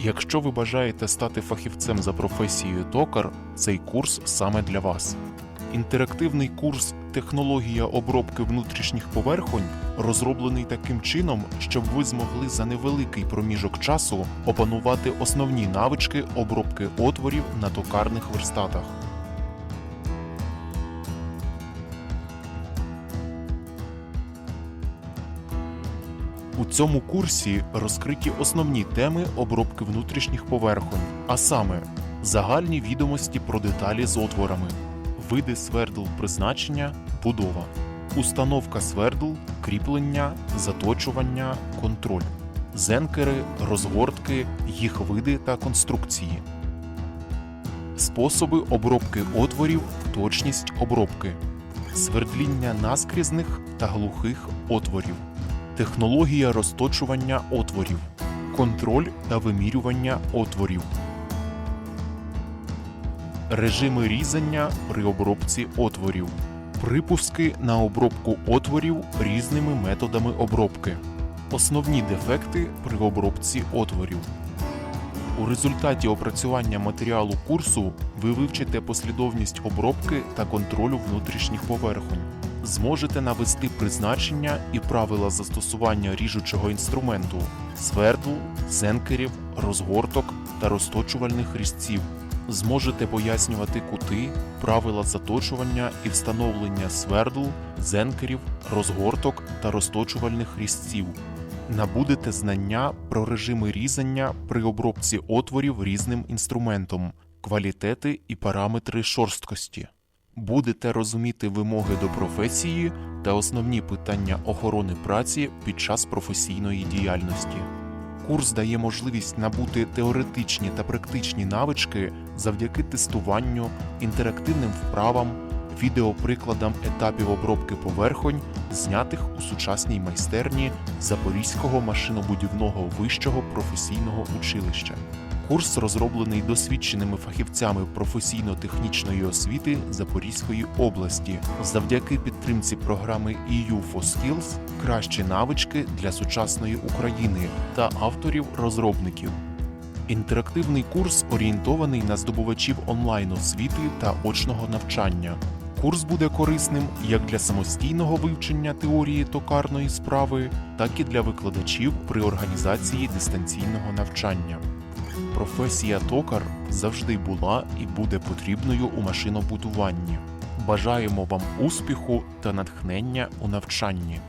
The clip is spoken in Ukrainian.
Якщо ви бажаєте стати фахівцем за професією токар, цей курс саме для вас. Інтерактивний курс Технологія обробки внутрішніх поверхонь розроблений таким чином, щоб ви змогли за невеликий проміжок часу опанувати основні навички обробки отворів на токарних верстатах. У цьому курсі розкриті основні теми обробки внутрішніх поверхонь, а саме загальні відомості про деталі з отворами, види свердл призначення, будова, установка свердл, кріплення, заточування, контроль, зенкери, розгортки, їх види та конструкції, способи обробки отворів, точність обробки, свердління наскрізних та глухих отворів технологія розточування отворів, контроль та вимірювання отворів, режими різання при обробці отворів, припуски на обробку отворів різними методами обробки, основні дефекти при обробці отворів. У результаті опрацювання матеріалу курсу ви вивчите послідовність обробки та контролю внутрішніх поверхонь зможете навести призначення і правила застосування ріжучого інструменту, свердл, зенкерів, розгорток та розточувальних різців. Зможете пояснювати кути, правила заточування і встановлення свердл, зенкерів, розгорток та розточувальних різців. Набудете знання про режими різання при обробці отворів різним інструментом, квалітети і параметри шорсткості будете розуміти вимоги до професії та основні питання охорони праці під час професійної діяльності. Курс дає можливість набути теоретичні та практичні навички завдяки тестуванню, інтерактивним вправам, відеоприкладам етапів обробки поверхонь, знятих у сучасній майстерні Запорізького машинобудівного вищого професійного училища. Курс розроблений досвідченими фахівцями професійно-технічної освіти Запорізької області завдяки підтримці програми EU for Skills кращі навички для сучасної України та авторів-розробників. Інтерактивний курс орієнтований на здобувачів онлайн освіти та очного навчання. Курс буде корисним як для самостійного вивчення теорії токарної справи, так і для викладачів при організації дистанційного навчання. Професія токар завжди була і буде потрібною у машинобудуванні. Бажаємо вам успіху та натхнення у навчанні.